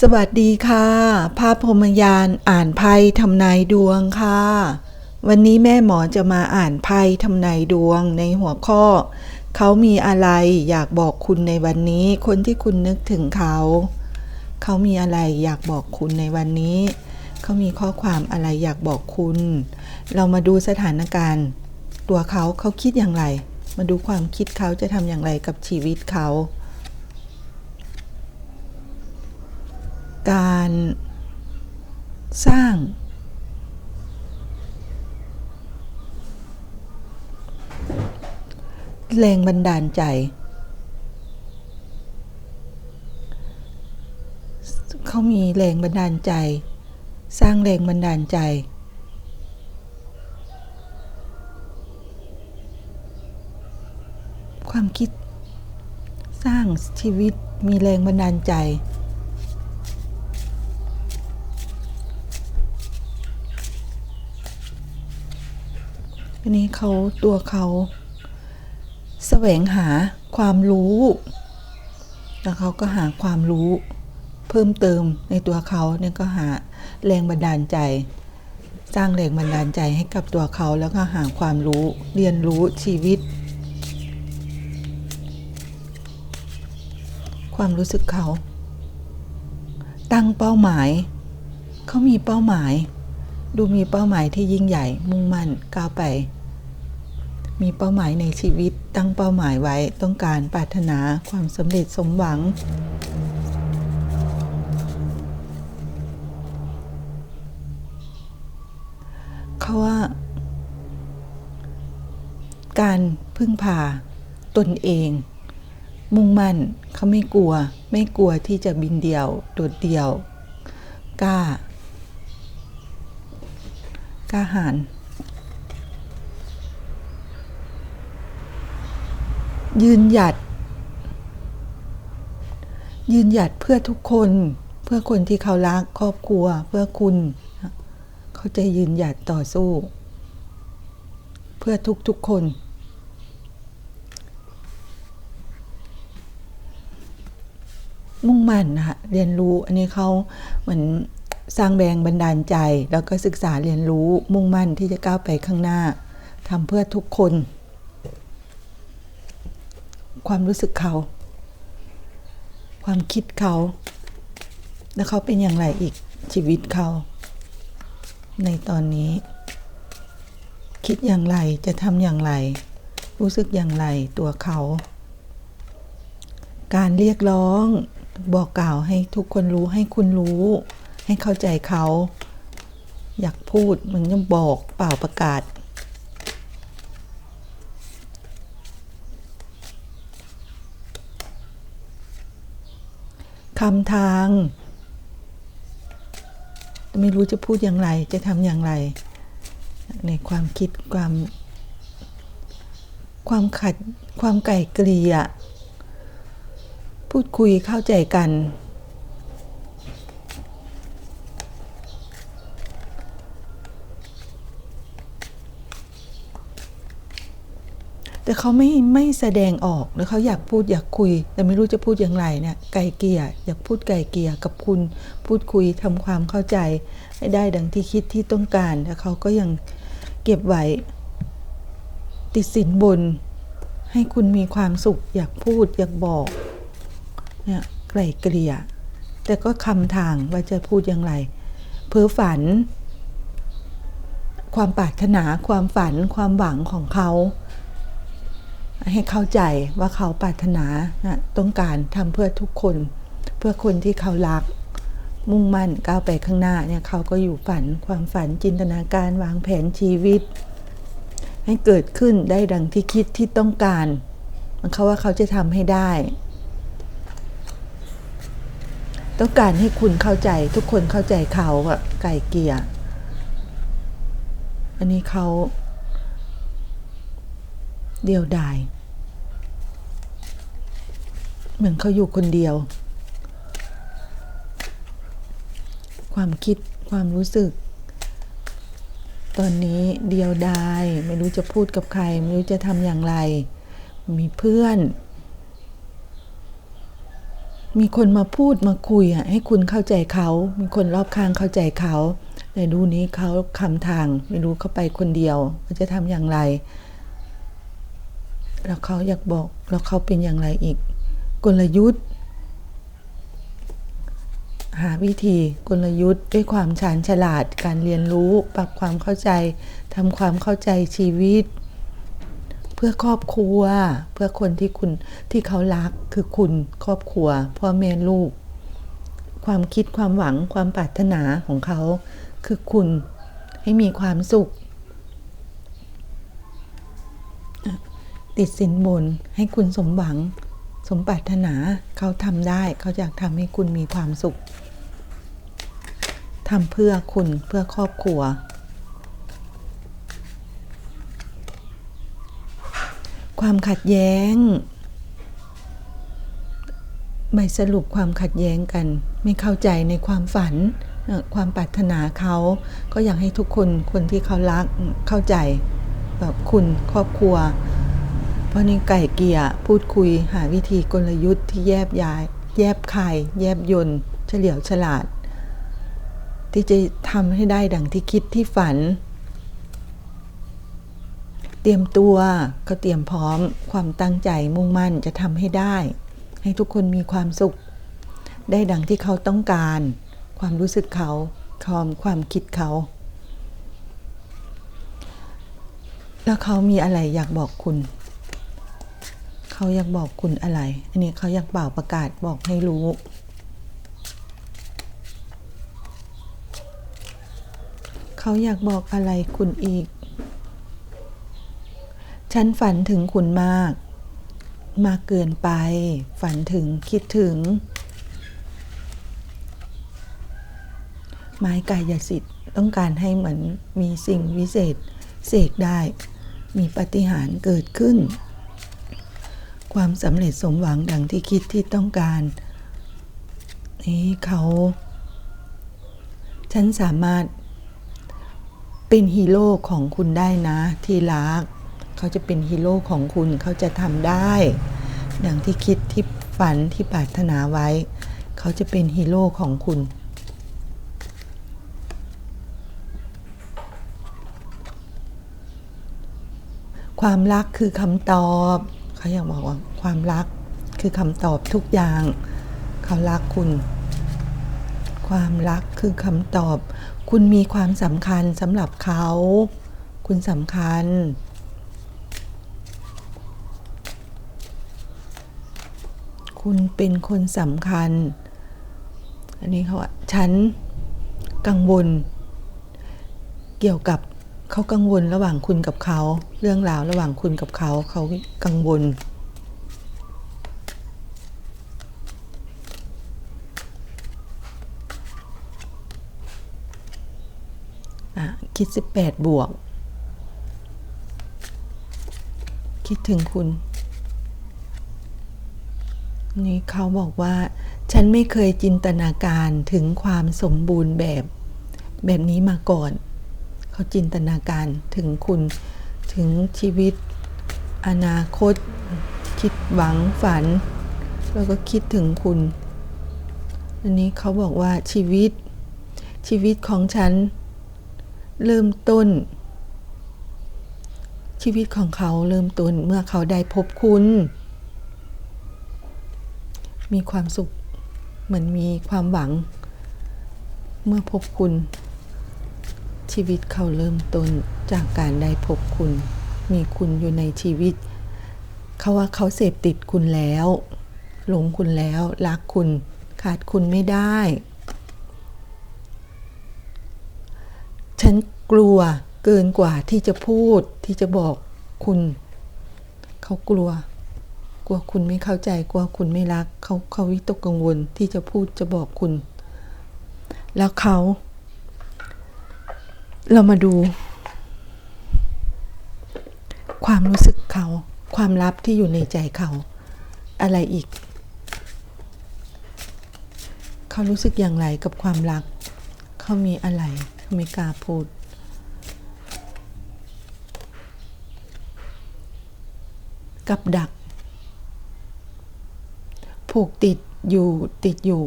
สวัสดีค่ะ ภาพพรมยานอ่านไพ่ทำนายดวงค่ะ วันนี้แม่หมอจะมาอ่านไพ่ทำนายดวงในหัวข้อ เขามีอะไรอยากบอกคุณในวันนี้ คนที่คุณนึกถึงเขา เขามีอะไรอยากบอกคุณในวันนี้ เขามีข้อความอะไรอยากบอกคุณ เรามาดูสถานการณ์ ตัวเขาเขาคิดอย่างไร มาดูความคิดเขาจะทำอย่างไรกับชีวิตเขา การสร้าง แรงบันดาลใจ เขามีแรงบันดาลใจ สร้างแรงบันดาลใจความคิดสร้างชีวิตมีแรงบันดาลใจ อันนี้เขาตัวเขาแสวงหาความรู้ แล้วเขาก็หาความรู้ เพิ่มเติมในตัวเขาเนี่ยก็หาแรงบันดาลใจ สร้างแรงบันดาลใจให้กับตัวเขาแล้วก็หาความรู้เรียนรู้ชีวิต ความรู้สึกเขา ตั้งเป้าหมาย เขามีเป้าหมาย ดูมีเป้าหมายที่ยิ่งใหญ่ มุ่งมั่นก้าวไป มีเป้าหมายในชีวิตตั้งเป้าหมายไว้ต้องการปรารถนาความสำเร็จสมหวัง เขาว่า การพึ่งพาตนเอง มุ่งมั่นเขาไม่กลัว ไม่กลัวที่จะบินเดี่ยว โดดเดี่ยว กล้า กล้าหาญยืนหยัด ยืนหยัดเพื่อทุกคน เพื่อคนที่เขารักครอบครัว เพื่อคุณ เขาจะยืนหยัดต่อสู้ เพื่อทุกๆคน มุ่งมั่นนะคะเรียนรู้อันนี้เขาเหมือน สร้างแรงบันดาลใจ แล้วก็ศึกษาเรียนรู้มุ่งมั่นที่จะก้าวไปข้างหน้าทำเพื่อทุกคน ความรู้สึกเขา ความคิดเขา แล้วเขาเป็นอย่างไรอีกชีวิตเขา ในตอนนี้ คิดอย่างไรจะทำอย่างไร รู้สึกอย่างไรตัวเขา การเรียกร้องบอกกล่าวให้ทุกคนรู้ให้คุณรู้ ให้เข้าใจเขา อยากพูดมันยังบอกเปล่าประกาศ คำทาง ไม่รู้จะพูดอย่างไร จะทำอย่างไร ในความคิดความความขัดความไก่เกลี่ยพูดคุยเข้าใจกัน แต่เขาไม่ไม่แสดงออกแล้วเขาอยากพูดอยากคุย แต่ไม่รู้จะพูดอย่างไรเนี่ยไก่เกลียอยากพูดไก่เกลียกับคุณพูดคุยทำความเข้าใจ ให้ได้ดังที่คิดที่ต้องการแต่เขาก็ยังเก็บไว้ ติดสินบน ให้คุณมีความสุข อยากพูดอยากบอกเนี่ยไกล่เกลี่ยแต่ก็คำทางว่าจะพูดอย่างไร เพ้อฝัน ความปรารถนาความฝันความหวังของเขา ให้เข้าใจว่าเขาปรารถนานะต้องการทำเพื่อทุกคน เพื่อคนที่เขารัก มุ่งมั่นก้าวไปข้างหน้าเนี่ยเขาก็อยู่ฝันความฝันจินตนาการวางแผนชีวิต ให้เกิดขึ้นได้ดังที่คิดที่ต้องการ มันเขาว่าเขาจะทำให้ได้ ต้องการให้คุณเข้าใจทุกคนเข้าใจเขาอะไก่เกียอันนี้เขาเดียวดาย เหมือนเขาอยู่คนเดียว ความคิดความรู้สึก ตอนนี้เดียวดายไม่รู้จะพูดกับใคร ไม่รู้จะทำอย่างไร มีเพื่อน มีคนมาพูดมาคุยอะให้คุณเข้าใจเขา มีคนรอบข้างเข้าใจเขาแต่ดูนี้เขาคำทางไม่รู้เขาไปคนเดียวเขาจะทำอย่างไร แล้วเขาอยากบอกแล้วเขาเป็นอย่างไรอีก กลยุทธ์ หาวิธีกลยุทธ์ด้วยความชาญฉลาดการเรียนรู้ ปรับความเข้าใจทำความเข้าใจชีวิต เพื่อครอบครัว เพื่อคนที่คุณที่เขารักคือคุณครอบครัวพ่อแม่ลูก ความคิดความหวังความปรารถนาของเขา คือคุณให้มีความสุข ติดสินบนให้คุณสมหวัง สมปรารถนาเขาทำได้เขาอยากทำให้คุณมีความสุขทำเพื่อคุณเพื่อครอบครัว ความขัดแย้งไม่สรุปความขัดแย้งกัน ไม่เข้าใจในความฝันความปรารถนาเขาก็อยากให้ทุกคนคนที่เขารักเข้าใจแบบคุณครอบครัว เพราะนี่ไก่เกี่ยพูดคุยหาวิธีกลยุทธ์ที่แยบย้าย แยบคาย แยบยนต์เฉลียวฉลาด ที่จะทำให้ได้ดังที่คิดที่ฝัน เตรียมตัวก็เตรียมพร้อมความตั้งใจมุ่งมั่นจะทำให้ได้ ให้ทุกคนมีความสุข ได้ดังที่เขาต้องการ ความรู้สึกเขาความความคิดเขาแล้วเขามีอะไรอยากบอกคุณ เขาอยากบอกคุณอะไร อันนี้เขาอยากเป่าประกาศบอกให้รู้ เขาอยากบอกอะไรคุณอีก ฉันฝันถึงคุณมาก มากเกินไป ฝันถึงคิดถึง ไม้กายสิทธิ์ต้องการให้เหมือนมีสิ่งวิเศษเสกได้ มีปาฏิหาริย์เกิดขึ้น ความสำเร็จสมหวังดังที่คิดที่ต้องการ นี่เขา ฉันสามารถเป็นฮีโร่ของคุณได้นะที่รัก เขาจะเป็นฮีโร่ของคุณเขาจะทำได้ ดังที่คิดที่ฝันที่ปรารถนาไว้ เขาจะเป็นฮีโร่ของคุณความรักคือคำตอบ เขาอยากบอกว่าความรักคือคำตอบทุกอย่าง เขารักคุณ ความรักคือคำตอบ คุณมีความสำคัญสำหรับเขา คุณสำคัญคุณเป็นคนสำคัญ อันนี้เขาว่าฉันกังวล เกี่ยวกับ เขากังวลระหว่างคุณกับเขา เรื่องราวระหว่างคุณกับเขา เขากังวลอะคิด 18 บวก คิดถึงคุณ นี่เขาบอกว่า ฉันไม่เคยจินตนาการถึงความสมบูรณ์แบบแบบนี้มาก่อน เขาจินตนาการถึงคุณถึงชีวิต อนาคต คิดหวังฝัน แล้วก็คิดถึงคุณ อันนี้เขาบอกว่าชีวิต ชีวิตของฉัน เริ่มต้น ชีวิตของเขาเริ่มต้นเมื่อเขาได้พบคุณ มีความสุขเหมือนมีความหวัง เมื่อพบคุณ ชีวิตเขาเริ่มต้นจากการได้พบคุณ มีคุณอยู่ในชีวิต เขาว่าเขาเสพติดคุณแล้วหลงคุณแล้ว รักคุณ ขาดคุณไม่ได้ ฉันกลัวเกินกว่าที่จะพูดที่จะบอกคุณ เขากลัว กลัวคุณไม่เข้าใจกลัวคุณไม่รัก เขาเขาวิตกกังวลที่จะพูดจะบอกคุณ แล้วเขา เรามาดู ความรู้สึกเขา ความลับที่อยู่ในใจเขา อะไรอีก เขารู้สึกอย่างไรกับความรัก เขามีอะไรเขาไม่กล้าพูดกับดัก ผูกติดอยู่ติดอยู่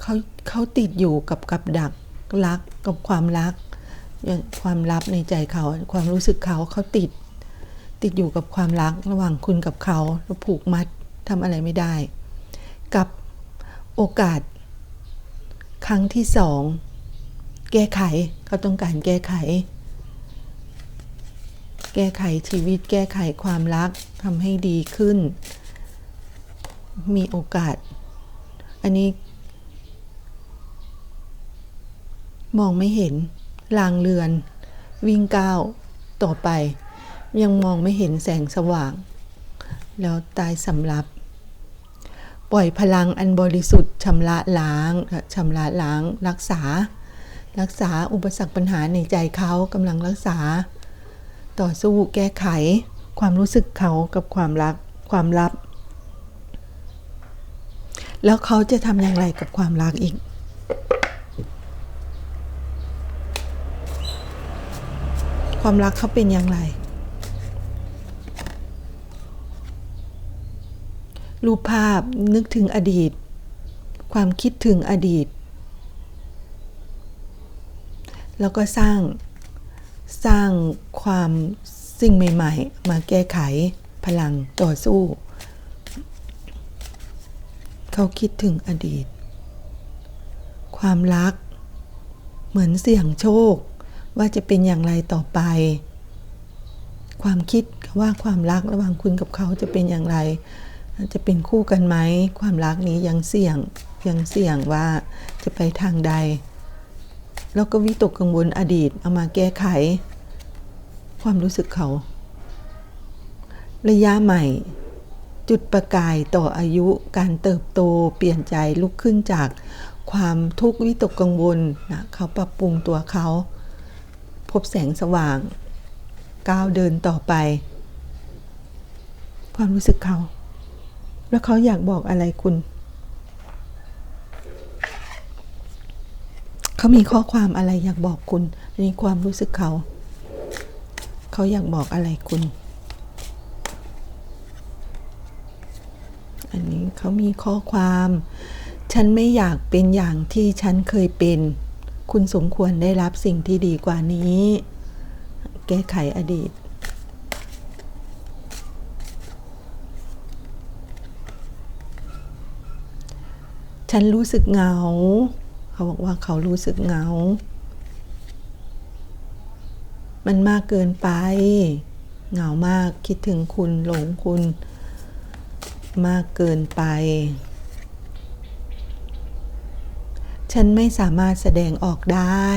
เขาเขาติดอยู่กับกับดักรักกับความรัก ความลับในใจเขา ความรู้สึกเขาเขาติด ติดอยู่กับความรักระหว่างคุณกับเขาแล้วผูกมัดทำอะไรไม่ได้ กับโอกาส ครั้งที่สองแก้ไขเขาต้องการแก้ไข แก้ไขชีวิต แก้ไขความรักทำให้ดีขึ้น มีโอกาส อันนี้ มองไม่เห็น ลางเรือน วิ่งก้าวต่อไป ยังมองไม่เห็นแสงสว่าง แล้วตายสำรับ ปล่อยพลังอันบริสุทธิ์ชำระล้างชำระล้าง รักษา รักษาอุปสรรคปัญหาในใจเขากำลังรักษา ต่อสู้แก้ไข ความรู้สึกเขากับความรักความลับ แล้วเขาจะทำอย่างไรกับความรักอีก ความรักเขาเป็นอย่างไร รูปภาพนึกถึงอดีต ความคิดถึงอดีต แล้วก็สร้างสร้างความสิ่งใหม่ ๆ มาแก้ไขพลังต่อสู้ เขาคิดถึงอดีต ความรัก เหมือนเสี่ยงโชค ว่าจะเป็นอย่างไรต่อไป ความคิดว่าความรักระหว่างคุณกับเขาจะเป็นอย่างไร จะเป็นคู่กันไหม ความรักนี้ยังเสี่ยงยังเสี่ยงว่าจะไปทางใด แล้วก็วิตกกังวลอดีตเอามาแก้ไข ความรู้สึกเขา ระยะใหม่ จุดประกายต่ออายุการเติบโตเปลี่ยนใจลุกขึ้นจากความทุกข์วิตกกังวลนะเขาปรับปรุงตัวเขา พบแสงสว่าง ก้าวเดินต่อไป ความรู้สึกเขา แล้วเขาอยากบอกอะไรคุณ เขามีข้อความอะไรอยากบอกคุณในความรู้สึกเขา เขาอยากบอกอะไรคุณ อันนี้เขามีข้อความ ฉันไม่อยากเป็นอย่างที่ฉันเคยเป็น คุณสมควรได้รับสิ่งที่ดีกว่านี้ แก้ไขอดีต ฉันรู้สึกเหงา เขาบอกว่าเขารู้สึกเหงา มันมากเกินไป เหงามากคิดถึงคุณหลงคุณมากเกินไป ฉันไม่สามารถแสดงออกได้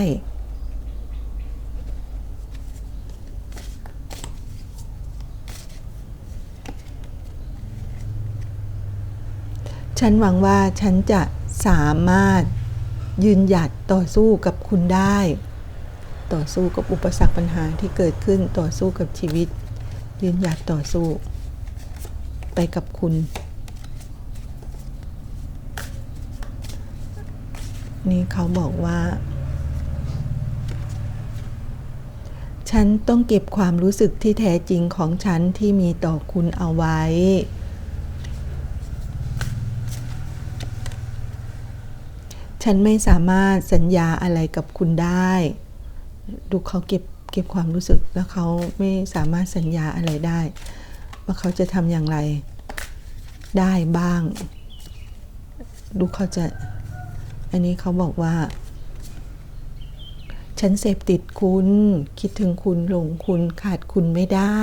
ฉันหวังว่าฉันจะสามารถยืนหยัดต่อสู้กับคุณได้ ต่อสู้กับอุปสรรคปัญหาที่เกิดขึ้นต่อสู้กับชีวิต ยืนหยัดต่อสู้ ไปกับคุณ นี่เขาบอกว่า ฉันต้องเก็บความรู้สึกที่แท้จริงของฉันที่มีต่อคุณเอาไว้ ฉันไม่สามารถสัญญาอะไรกับคุณได้ ดูเขาเก็บเก็บความรู้สึกแล้วเขาไม่สามารถสัญญาอะไรได้ ว่าเขาจะทำอย่างไรได้บ้าง ดูเขาจะ อันนี้เขาบอกว่า ฉันเสพติดคุณ คิดถึงคุณหลงคุณขาดคุณไม่ได้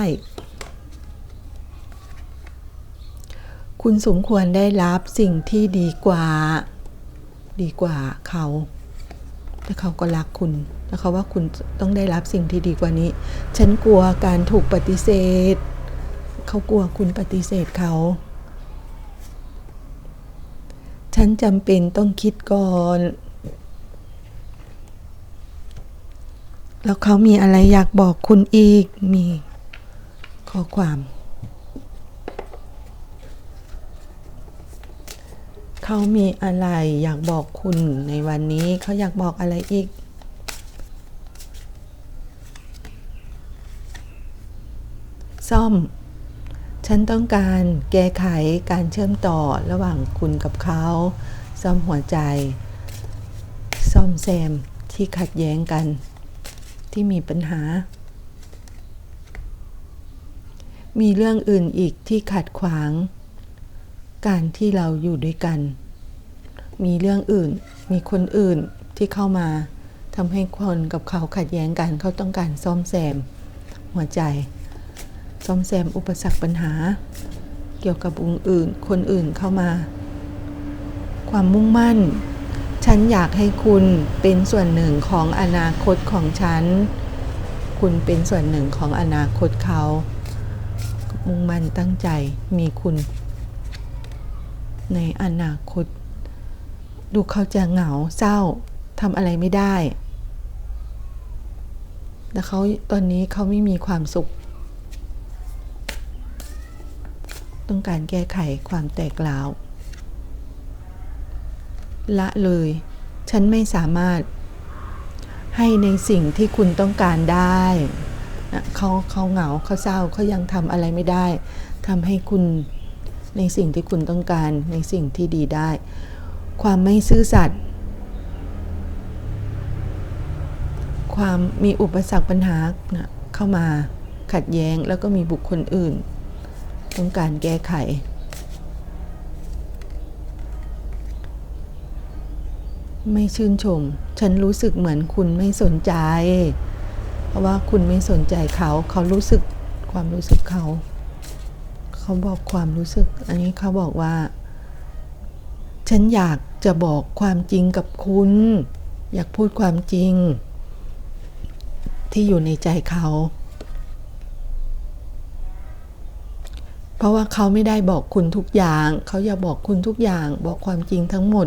คุณสมควรได้รับสิ่งที่ดีกว่า ดีกว่าเขาแต่เขาก็รักคุณแล้วเขาว่าคุณต้องได้รับสิ่งที่ดีกว่านี้ ฉันกลัวการถูกปฏิเสธ เขากลัวคุณปฏิเสธเขา ฉันจำเป็นต้องคิดก่อน แล้วเขามีอะไรอยากบอกคุณอีก มีข้อความ เขามีอะไรอยากบอกคุณในวันนี้ เขาอยากบอกอะไรอีกซ่อม ฉันต้องการแก้ไขการเชื่อมต่อระหว่างคุณกับเขา ซ่อมหัวใจ ซ่อมแซมที่ขัดแย้งกัน ที่มีปัญหา มีเรื่องอื่นอีกที่ขัดขวาง การที่เราอยู่ด้วยกัน มีเรื่องอื่น มีคนอื่นที่เข้ามาทำให้คนกับเขาขัดแย้งกัน เขาต้องการซ่อมแซม หัวใจ ซ่อมแซมอุปสรรคปัญหา เกี่ยวกับองค์อื่น คนอื่นเข้ามา ความมุ่งมั่น ฉันอยากให้คุณเป็นส่วนหนึ่งของอนาคตของฉัน คุณเป็นส่วนหนึ่งของอนาคตเขา มุ่งมั่นตั้งใจมีคุณ ในอนาคต ดูเขาจะเหงาเศร้าทำอะไรไม่ได้ แต่เขาตอนนี้เขาไม่มีความสุข ต้องการแก้ไขความแตกร้าว ละเลย ฉันไม่สามารถให้ในสิ่งที่คุณต้องการได้นะเขาเขาเหงาเขาเศร้าเขายังทำอะไรไม่ได้ทำให้คุณในสิ่งที่คุณต้องการในสิ่งที่ดีได้ ความไม่ซื่อสัตย์ความมีอุปสรรคปัญหานะเข้ามาขัดแย้งแล้วก็มีบุคคลอื่น ต้องการแก้ไข ไม่ชื่นชม ฉันรู้สึกเหมือนคุณไม่สนใจ เพราะว่าคุณไม่สนใจเขา เขารู้สึกความรู้สึกเขา เขาบอกความรู้สึก อันนี้เขาบอกว่า ฉันอยากจะบอกความจริงกับคุณ อยากพูดความจริง ที่อยู่ในใจเขา เพราะว่าเขาไม่ได้บอกคุณทุกอย่าง เขาอยากบอกคุณทุกอย่าง บอกความจริงทั้งหมด